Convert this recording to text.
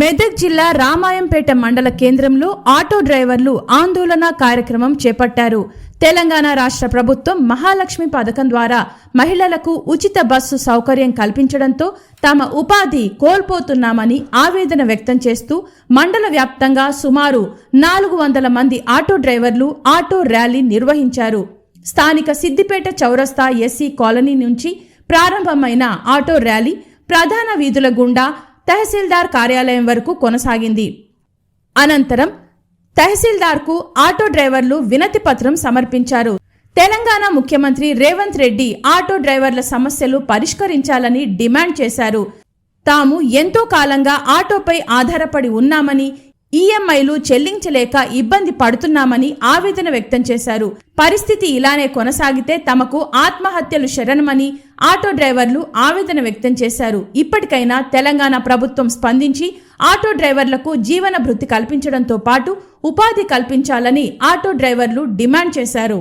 మెదక్ జిల్లా రామాయంపేట మండల కేంద్రంలో ఆటో డ్రైవర్లు ఆందోళన కార్యక్రమం చేపట్టారు. తెలంగాణ రాష్ట్ర ప్రభుత్వం మహాలక్ష్మి పథకం ద్వారా మహిళలకు ఉచిత బస్సు సౌకర్యం కల్పించడంతో తమ ఉపాధి కోల్పోతున్నామని ఆవేదన వ్యక్తం చేస్తూ మండల వ్యాప్తంగా సుమారు నాలుగు వందల మంది ఆటో డ్రైవర్లు ఆటో ర్యాలీ నిర్వహించారు. స్థానిక సిద్దిపేట చౌరస్తా ఎస్సీ కాలనీ నుంచి ప్రారంభమైన ఆటో ర్యాలీ ప్రధాన వీధుల గుండా తహసీల్దార్ కార్యాలయం వరకు కొనసాగింది. అనంతరం తహసీల్దార్కు ఆటో డ్రైవర్లు వినతి పత్రం సమర్పించారు. తెలంగాణ ముఖ్యమంత్రి రేవంత్ రెడ్డి ఆటో డ్రైవర్ల సమస్యలు పరిష్కరించాలని డిమాండ్ చేశారు. తాము ఎంతో కాలంగా ఆటోపై ఆధారపడి ఉన్నామని ఈఎంఐలు చెల్లించలేక ఇబ్బంది పడుతున్నామని ఆవేదన వ్యక్తం చేశారు. పరిస్థితి ఇలానే కొనసాగితే తమకు ఆత్మహత్యలు శరణమని ఆటో డ్రైవర్లు ఆవేదన వ్యక్తం చేశారు. ఇప్పటికైనా తెలంగాణ ప్రభుత్వం స్పందించి ఆటో డ్రైవర్లకు జీవన భృతి కల్పించడంతో పాటు ఉపాధి కల్పించాలని ఆటో డ్రైవర్లు డిమాండ్ చేశారు.